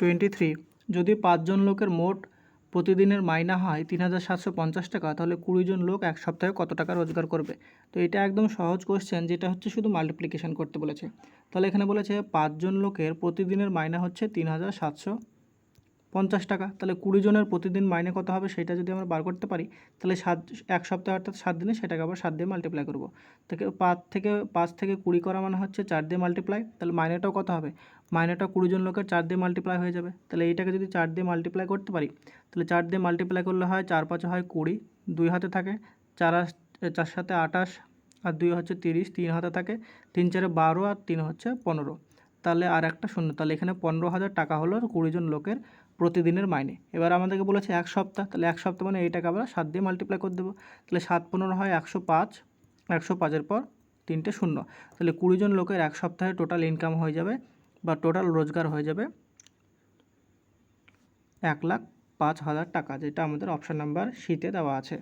Twenty three. যদি পাঁচজন লোকের মোট প্রতিদিনের মাইনা হয় তিন হাজার সাতশো পঞ্চাশ টাকা, তাহলে কুড়িজন লোক এক সপ্তাহে কত টাকা রোজগার করবে? তো এটা একদম সহজ কোশ্চেন যেটা হচ্ছে শুধু মাল্টিপ্লিকেশান করতে বলেছে। তাহলে এখানে বলেছে পাঁচজন লোকের প্রতিদিনের মাইনা হচ্ছে তিন হাজার সাতশো পঞ্চাশ টাকা, তাহলে কুড়ি জনের প্রতিদিন মাইনে কত হবে সেটা যদি আমরা বার করতে পারি, তাহলে সাত, এক সপ্তাহে অর্থাৎ সাত দিনে সেটাকে আবার সাত দিয়ে মাল্টিপ্লাই করব। থেকে পাঁচ থেকে পাঁচ থেকে কুড়ি করা মানে হচ্ছে চার দিয়ে মাল্টিপ্লাই তাহলে মাইনেটাও কত হবে? মাইনেটা কুড়ি জন লোকের চার দিয়ে মাল্টিপ্লাই হয়ে যাবে, তাহলে এইটাকে যদি চার দিয়ে মাল্টিপ্লাই করতে পারি, তাহলে চার দিয়ে মাল্টিপ্লাই করলে হয় চার পাঁচে হয় কুড়ি, দুই হাতে থাকে চার চার সাথে আঠাশ আর দুই হচ্ছে তিরিশ, তিন হাতে থাকে তিন চারে বারো, আর তিন হচ্ছে পনেরো। তাহলে আর একটা শূন্য। তাহলে এখানে পনেরো হাজার টাকা হলো কুড়ি জন লোকের প্রতিদিনের মাইনে। এবার আমাদেরকে বলেছে এক সপ্তাহ। তাহলে এক সপ্তাহ মানে এই টাকা আমরা সাত দিয়ে মাল্টিপ্লাই করে দেবো। তাহলে সাত পনেরো হয় একশো পাঁচ। একশো পাঁচের পর তিনটে শূন্য। তাহলে কুড়ি জন লোকের এক সপ্তাহে টোটাল ইনকাম হয়ে যাবে বা টোটাল রোজগার হয়ে যাবে এক লাখ পাঁচ হাজার টাকা, যেটা আমাদের অপশান নাম্বার শীতে দেওয়া আছে।